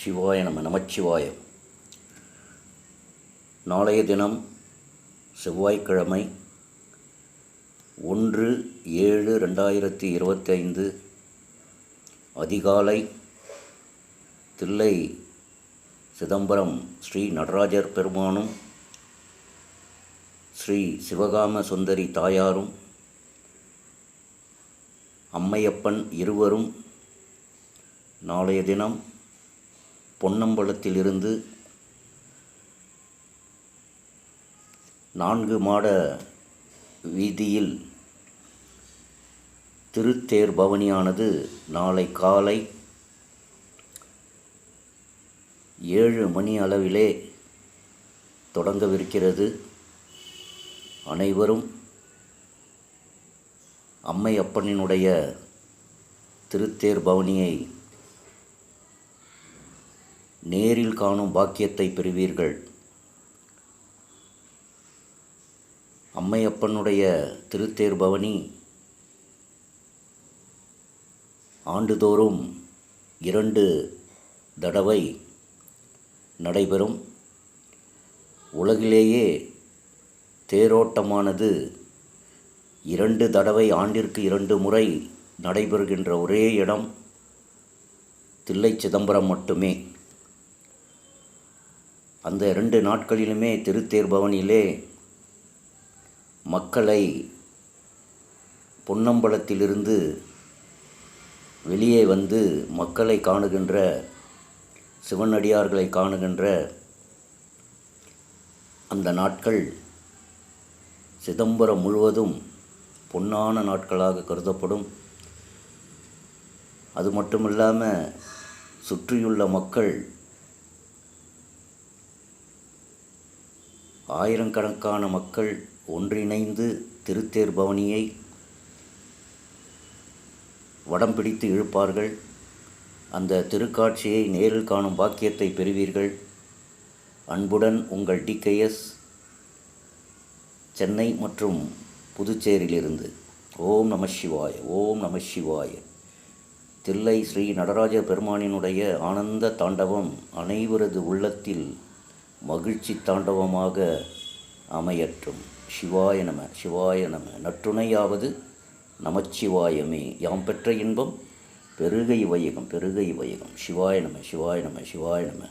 சிவாய நம நமச்சிவாயம் நாளைய தினம் செவ்வாய்க்கிழமை ஒன்று ஏழு ரெண்டாயிரத்தி இருபத்தைந்து அதிகாலை தில்லை சிதம்பரம் ஸ்ரீ நடராஜர் பெருமானும் ஸ்ரீ சிவகாம சுந்தரி தாயாரும் அம்மையப்பன் இருவரும் நாளைய தினம் பொன்னம்பலத்திலிருந்து நான்கு மாட வீதியில் திருத்தேர் பவனியானது நாளை காலை ஏழு மணி அளவிலே தொடங்கவிருக்கிறது. அனைவரும் அம்மை அப்பனினுடைய திருத்தேர் பவனியை நேரில் காணும் பாக்கியத்தை பெறுவீர்கள். அம்மையப்பனுடைய திருத்தேர் பவனி ஆண்டுதோறும் இரண்டு தடவை நடைபெறும். உலகிலேயே தேரோட்டமானது இரண்டு தடவை ஆண்டிற்கு இரண்டு முறை நடைபெறுகின்ற ஒரே இடம் தில்லை சிதம்பரம் மட்டுமே. அந்த இரண்டு நாட்களிலுமே திருத்தேர் பவனிலே மக்களை பொன்னம்பலத்திலிருந்து வெளியே வந்து மக்களை காணுகின்ற சிவனடியார்களை காணுகின்ற அந்த நாட்கள் சிதம்பரம் முழுவதும் பொன்னான நாட்களாக கருதப்படும். அது மட்டும் இல்லாமல் சுற்றியுள்ள மக்கள் ஆயிரக்கணக்கான மக்கள் ஒன்றிணைந்து திருத்தேர் பவனியை வடம் பிடித்து இழுப்பார்கள். அந்த திருக்காட்சியை நேரில் காணும் பாக்கியத்தை பெறுவீர்கள். அன்புடன் உங்கள் டிகேஎஸ் சென்னை மற்றும் புதுச்சேரியிலிருந்து. ஓம் நம சிவாய ஓம் நம சிவாய. தில்லை ஸ்ரீ நடராஜ பெருமானினுடைய ஆனந்த தாண்டவம் அனைவரது உள்ளத்தில் மகிழ்ச்சி தாண்டவமாக அமையற்றும். சிவாய நம சிவாய நம. நற்றுணையாவது நமச்சிவாயமே. யாம் பெற்ற இன்பம் பெருகை வையகம் பெருகை வையகம். சிவாய நம சிவாய நம சிவாய நம.